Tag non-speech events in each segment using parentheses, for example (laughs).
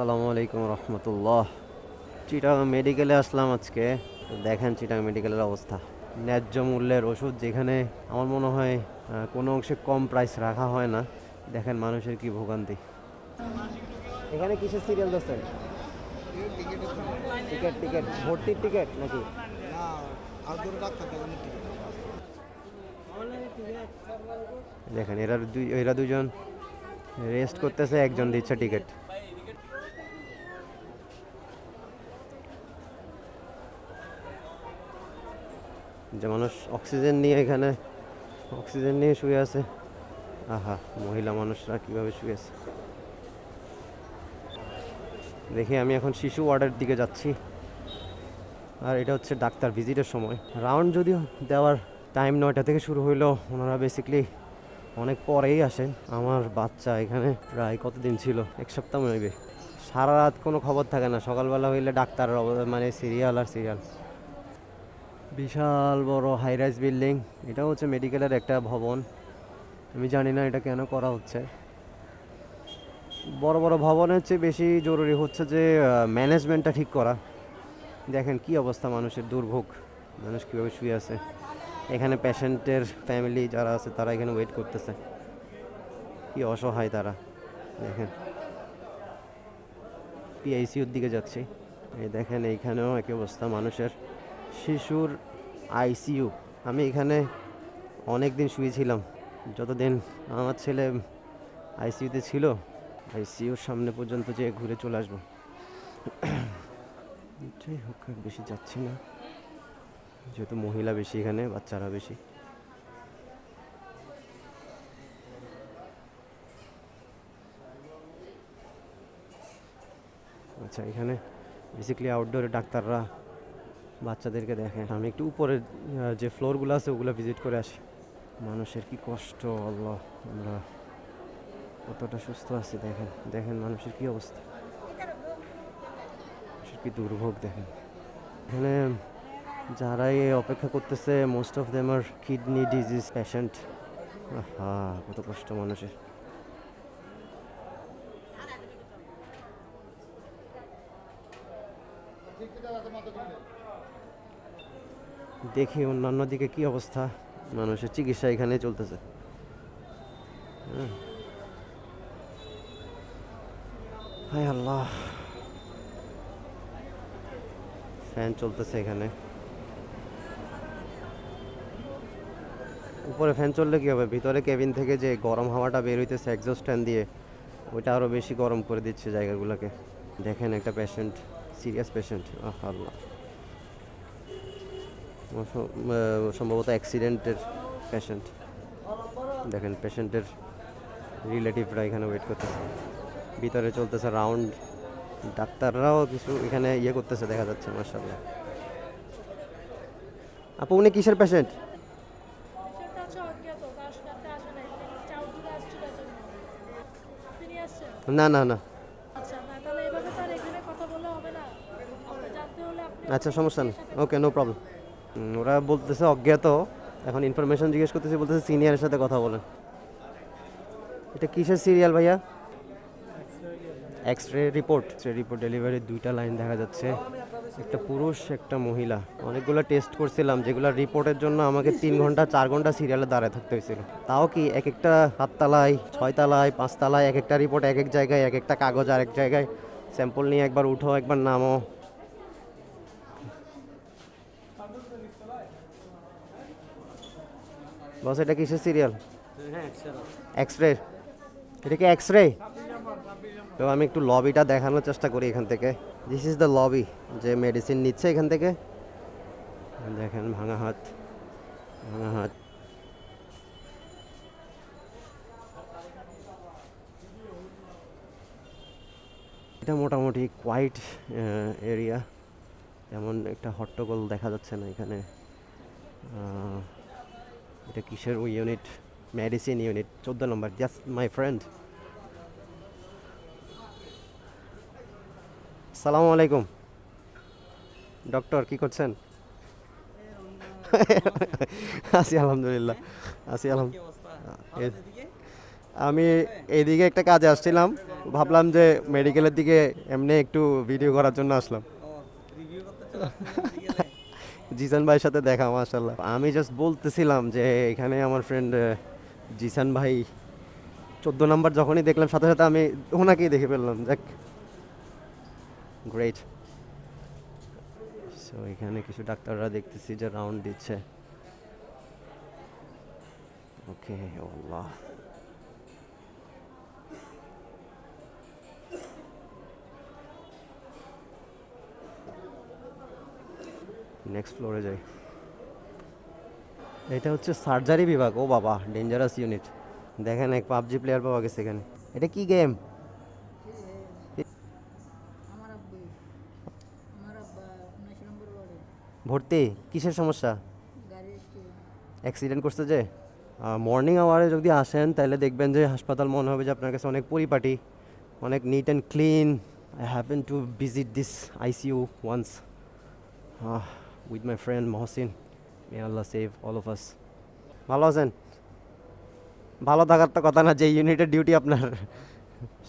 আসসালামু আলাইকুম রহমতুল্লাহ। চিটাং মেডিকেলে আসলাম আজকে। দেখেন চিটাং মেডিকেলের অবস্থা। ন্যায্য মূল্যের ওষুধ যেখানে আমার মনে হয় কোনো অংশে কম প্রাইস রাখা হয় না। দেখেন মানুষের কি ভোগান্তি। এখানে কিসের সিরিয়াল দিচ্ছেন টিকিট টিকিট ভর্তির টিকিট নাকি? দেখেন এরা দুই, এরা দুজন রেস্ট করতেছে, একজন দিচ্ছে টিকিট যে মানুষ অক্সিজেন নিয়ে এখানে অক্সিজেন নিয়ে শুয়ে আছে। আহা, মহিলা মানুষরা কীভাবে শুয়ে আছে? দেখি, আমি এখন শিশু ওয়ার্ডের দিকে যাচ্ছি। আর এটা হচ্ছে ডাক্তার ভিজিটের সময়। রাউন্ড যদিও দেওয়ার টাইম নয়টা থেকে শুরু হইল, ওনারা বেসিকলি অনেক পরেই আসেন। আমার বাচ্চা এখানে প্রায় কতদিন ছিল? এক সপ্তাহ হইবে সারা রাত কোনো খবর থাকে না। সকালবেলা হইলে অবদান মানে সিরিয়াল আর সিরিয়াল বিশাল বড় হাই রাইজ বিল্ডিং এটা হচ্ছে মেডিকেলের একটা ভবন। আমি জানি না এটা কেন করা হচ্ছে। বড় বড় ভবনের চেয়ে বেশি জরুরি হচ্ছে যে ম্যানেজমেন্টটা ঠিক করা। দেখেন কি অবস্থা মানুষের দুর্ভোগ। মানুষ কীভাবে শুয়ে আছে। এখানে পেশেন্টের ফ্যামিলি যারা আছে, তারা এখানে ওয়েট করতেছে। কি অসহায় তারা। দেখেন। পিআইসিউর দিকে যাচ্ছি। এই দেখেন, এইখানেও একই অবস্থা মানুষের। শিশুর আইসিইউ। আমি এখানে অনেক দিন শুয়েছিলাম। যতদিন আমার ছেলে আইসিইউতে ছিল, আইসিইউর সামনে পর্যন্ত যে ঘুরে চলে আসব। যাই হোক বেশি যাচ্ছি না। যেহেতু মহিলা বেশি এখানে, বাচ্চারা বেশি। আচ্ছা এখানে বেসিক্যালি আউটডোরে ডাক্তাররা বাচ্চাদেরকে দেখে আমি একটু উপরে আহ, যে ফ্লোরগুলো আছে ওগুলো ভিজিট করে আসি। মানুষের কি কষ্ট আল্লাহ আমরা কতটা সুস্থ আছি দেখেন। দেখেন মানুষের কি অবস্থা। মানুষের কি দুর্ভোগ দেখেন। এখানে যারাই অপেক্ষা করতেছে most of them R kidney disease patient হা কত কষ্ট মানুষের। দেখি অন্যান্য দিকে কি অবস্থা। মানুষের চিকিৎসা এখানে চলতেছে। হুম। হায় আল্লাহ। ফ্যান চলতেছে এখানে। উপরে ফ্যান চললে কি হবে? ভিতরে কেবিন থেকে যে গরম হাওয়াটা বের হইতেছে এক্সস্ট ফ্যান দিয়ে ওইটা আরও বেশি গরম করে দিচ্ছে জায়গাগুলোকে। দেখেন একটা পেশেন্ট সিরিয়াস পেশেন্ট আল্লাহ। আহ, সম্ভবত অ্যাক্সিডেন্টের পেশেন্ট দেখেন পেশেন্টের রিলেটিভরা এখানে ওয়েট করতেছে। ভিতরে চলতেছে রাউন্ড ডাক্তাররাও কিছু এখানে ইয়ে করতেছে দেখা যাচ্ছে মার্শাল্লাহ আপু উনি কিসের পেশেন্ট না না না। আচ্ছা আচ্ছা সমস্যা নেই। ওকে নো প্রবলেম ওরা বলতেছে, অজ্ঞাত। এখন ইনফরমেশন জিজ্ঞেস করতেছে, বলতেছে সিনিয়রের সাথে কথা বলেন। এটা কিসের সিরিয়াল ভাইয়া? এক্স রে রিপোর্ট রে রিপোর্ট ডেলিভারির দুইটা লাইন দেখা যাচ্ছে। একটা পুরুষ, একটা মহিলা। অনেকগুলো টেস্ট করছিলাম, যেগুলো রিপোর্টের জন্য আমাকে তিন ঘণ্টা, চার ঘণ্টা সিরিয়ালে দাঁড়ায় থাকতে হয়েছিল। তাও কি এক একটা সাততলায় ছয়তলায়, পাঁচতলায় এক একটা রিপোর্ট এক এক জায়গায়, এক একটা কাগজ আর এক জায়গায়? স্যাম্পল নিয়ে একবার উঠো, একবার নামো। বস এটা কিসের সিরিয়াল এক্স রে এটা কি এক্স রে তো আমি একটু লবিটা দেখানোর চেষ্টা করি এখান থেকে। দিস ইজ দ্য লবি যে মেডিসিন নিচ্ছে এখান থেকে। দেখেন ভাঙা হাত ভাঙা হাত। এটা মোটামুটি কোয়াইট এরিয়া তেমন একটা হট্টগোল দেখা যাচ্ছে না এখানে। এটা কিসের ওই ইউনিট মেডিসিন ইউনিট চোদ্দ নম্বর জাস্ট মাই ফ্রেন্ড সালামু আলাইকুম। ডক্টর কি করছেন? আছি আলহামদুলিল্লাহ আছি আলহামদুলিল্লাহ আমি এইদিকে একটা কাজে আসছিলাম ভাবলাম যে মেডিকেলের দিকে এমনি একটু ভিডিও করার জন্য আসলাম। (laughs) জিসান ভাইয়ের সাথে দেখা মাশাল্লাহ আমি জাস্ট বলতেছিলাম যে এখানে আমার ফ্রেন্ড জিসান ভাই, চোদ্দ নাম্বার যখনই দেখলাম, সাথে সাথে আমি ওনাকেই দেখে ফেললাম। যাক গ্রেট সো এখানে কিছু ডাক্তাররা দেখতেছি যে রাউন্ড দিচ্ছে। ওকে আল্লাহ নেক্সট ফ্লোরে যাই। এটা হচ্ছে সার্জারি বিভাগ। ও বাবা ডেঞ্জারাস ইউনিট দেখেন এক পাবজি প্লেয়ার পাওয়া গেছে এখানে। এটা কি গেম ভর্তি? কিসের সমস্যা? অ্যাক্সিডেন্ট করছে যে? মর্নিং আওয়ারে যদি আসেন তাহলে দেখবেন যে হাসপাতাল মনে হবে যে আপনার কাছে অনেক পরিপাটি অনেক neat and clean I haven't to visit this ICU once with my friend Mohsin may Allah save all of us ভালো আছেন? ভালো থাকার তো কথা না যে ইউনিটের ডিউটি আপনার।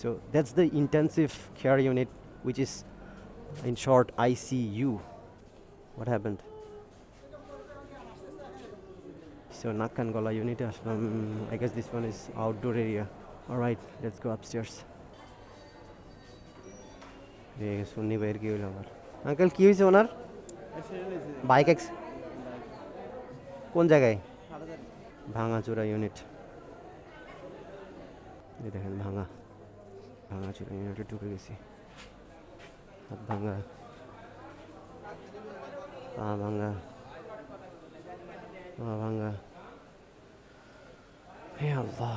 So that's the intensive care unit which is in short ICU what happened So Nakan Gola unit ashram. I guess this one is outdoor area. All right, let's go upstairs. এই সুন্নি ভাইয়ের কি হইল আবার uncle কি হয়েছে ওনার bike x কোন জায়গায়? ভাঙাচোরা ইউনিট এই দেখেন, ভাঙা। ভাঙাচোরা ইউনিটে ঢুকে গেছি। হাত ভাঙা। পা ভাঙা। পা ভাঙা। হে আল্লাহ।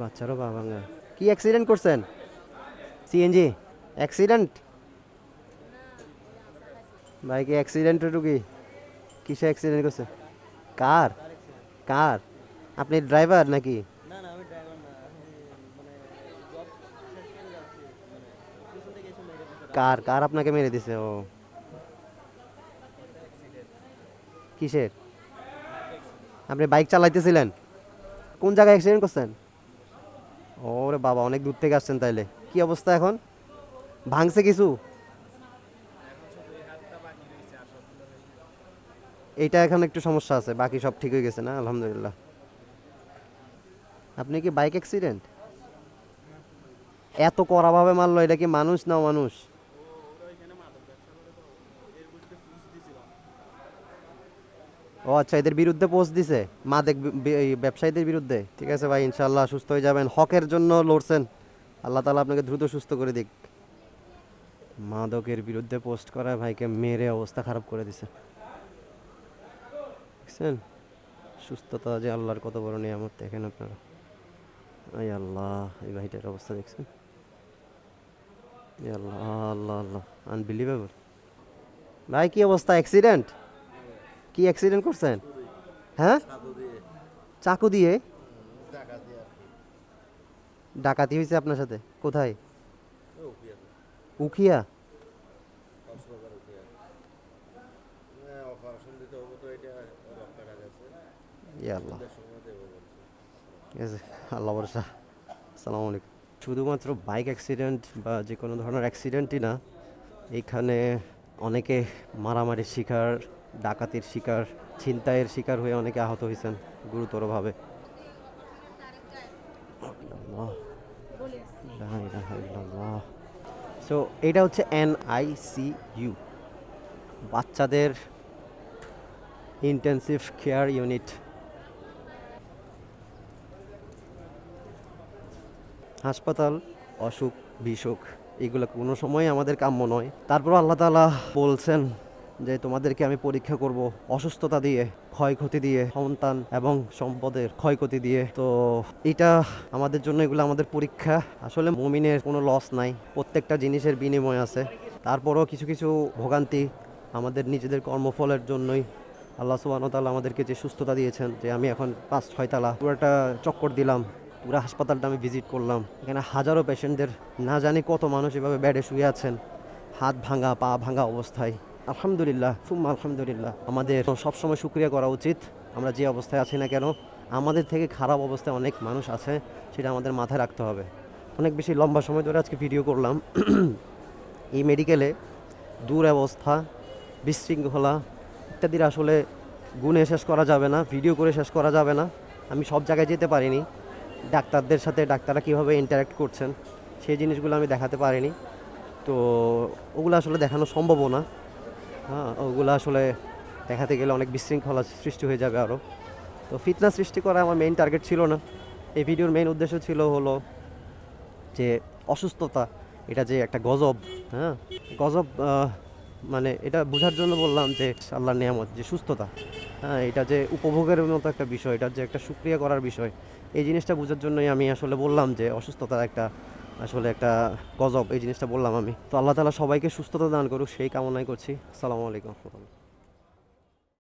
বাচ্চারও পা ভাঙা। কি অ্যাক্সিডেন্ট করছেন? সিএনজি অ্যাক্সিডেন্ট বাইকে অ্যাক্সিডেন্ট কি? কিসে অ্যাক্সিডেন্ট করছে? কার কার আপনি ড্রাইভার নাকি? মানে করে মানে কার কার আপনাকে মেরে দিছে ও। কিসের? আপনি বাইক চালাইতেছিলেন? কোন জায়গায় অ্যাক্সিডেন্ট করছেন? ওরে বাবা অনেক দূর থেকে আসছেন তাইলে। কি অবস্থা এখন? ভাঙছে কিছু? এইটা এখন একটু সমস্যা আছে, বাকি সব ঠিক হয়ে গেছে না? আলহামদুলিল্লাহ। আপনি কি বাইক অ্যাক্সিডেন্ট এত কড়াভাবে মারলো, এটা কি মানুষ না মানুষ ও আচ্ছা এদের বিরুদ্ধে পোস্ট দিছে? মাদক ব্যবসায়ীদের বিরুদ্ধে? ঠিক আছে ভাই ইনশাল্লাহ সুস্থ হয়ে যাবেন। হকের জন্য লড়ছেন। আল্লাহ তালা আপনাকে দ্রুত সুস্থ করে দিক। মাদকের বিরুদ্ধে পোস্ট করা ভাইকে মেরে অবস্থা খারাপ করে দিছে। দেখছেন? সুস্থতা যে আল্লাহর কত বড় নিয়ামত, দেখেন আপনারা। এই আল্লাহ, এই ভাইটার অবস্থা দেখছেন? আল্লাহ আল্লাহ আল্লাহ আনবিলিভেবল ভাই, কি অবস্থা? অ্যাক্সিডেন্ট কি অ্যাক্সিডেন্ট করছেন? হ্যাঁ? চাকু দিয়ে? ডাকাতি হয়েছে আপনার সাথে? কোথায়? উখিয়া। আল্লাহ। আল্লাহ আসসালামু আলাইকুম। শুধুমাত্র বাইক অ্যাক্সিডেন্ট বা যে কোনো ধরনের অ্যাক্সিডেন্টই না, এখানে অনেকে মারামারির শিকার, ডাকাতির শিকার, ছিনতাইয়ের শিকার হয়ে অনেকে আহত হয়েছেন গুরুতরভাবে। সো এটা হচ্ছে এনআইসিইউ বাচ্চাদের ইন্টেন্সিভ কেয়ার ইউনিট হাসপাতাল, অসুখ বিসুখ এগুলো কোনো সময় আমাদের কাম্য নয়। তারপর আল্লাহ তালা বলছেন যে, তোমাদেরকে আমি পরীক্ষা করব অসুস্থতা দিয়ে, ক্ষয়ক্ষতি দিয়ে, সন্তান এবং সম্পদের ক্ষয়ক্ষতি দিয়ে। তো এটা আমাদের জন্য এগুলো আমাদের পরীক্ষা। আসলে মমিনের কোনো লস নাই, প্রত্যেকটা জিনিসের বিনিময় আছে। তারপরও কিছু কিছু ভোগান্তি আমাদের নিজেদের কর্মফলের জন্যই আল্লাহ সুবাহতাল্লাহ আমাদেরকে যে সুস্থতা দিয়েছেন, যে আমি এখন পাঁচ ছয়তলা পুরোটা চক্কর দিলাম পুরো হাসপাতালটা আমি ভিজিট করলাম। এখানে হাজারো পেশেন্টদের না জানি কত মানুষ এভাবে বেডে শুয়ে আছেন। হাত ভাঙা, পা ভাঙা অবস্থায়। আলহামদুলিল্লাহ ফুম্মা আলহামদুলিল্লাহ। আমাদের সবসময় শুক্রিয়া করা উচিত। আমরা যে অবস্থায় আছি না কেন, আমাদের থেকে খারাপ অবস্থায় অনেক মানুষ আছে, সেটা আমাদের মাথায় রাখতে হবে। অনেক বেশি লম্বা সময় ধরে আজকে ভিডিও করলাম। (clears throat) এই মেডিকেলে দুরবস্থা, বিশৃঙ্খলা ইত্যাদির আসলে গুণে শেষ করা যাবে না ভিডিও করে শেষ করা যাবে না। আমি সব জায়গায় যেতে পারিনি। ডাক্তারদের সাথে ডাক্তাররা কীভাবে ইন্টারাক্ট করছেন, সেই জিনিসগুলো আমি দেখাতে পারিনি। তো ওগুলো আসলে দেখানো সম্ভবও না। হ্যাঁ ওগুলো আসলে দেখাতে গেলে অনেক বিশৃঙ্খলা সৃষ্টি হয়ে যাবে আরও তো ফিটনেস সৃষ্টি করা আমার মেইন টার্গেট ছিল না। এই ভিডিওর মেইন উদ্দেশ্য ছিল হলো যে অসুস্থতা, এটা যে একটা গজব হ্যাঁ? গজব মানে এটা বোঝার জন্য বললাম যে আল্লাহর নিয়ামত, যে সুস্থতা। হ্যাঁ এটা যে উপভোগের মতো একটা বিষয়, এটা যে একটা সুক্রিয়া করার বিষয়, এই জিনিসটা বোঝার জন্যই আমি আসলে বললাম যে অসুস্থতা একটা, আসলে একটা গজব, এই জিনিসটা বললাম আমি। তো আল্লাহ তালা সবাইকে সুস্থতা দান করুক, সেই কামনাই করছি। আসসালামু আলাইকুম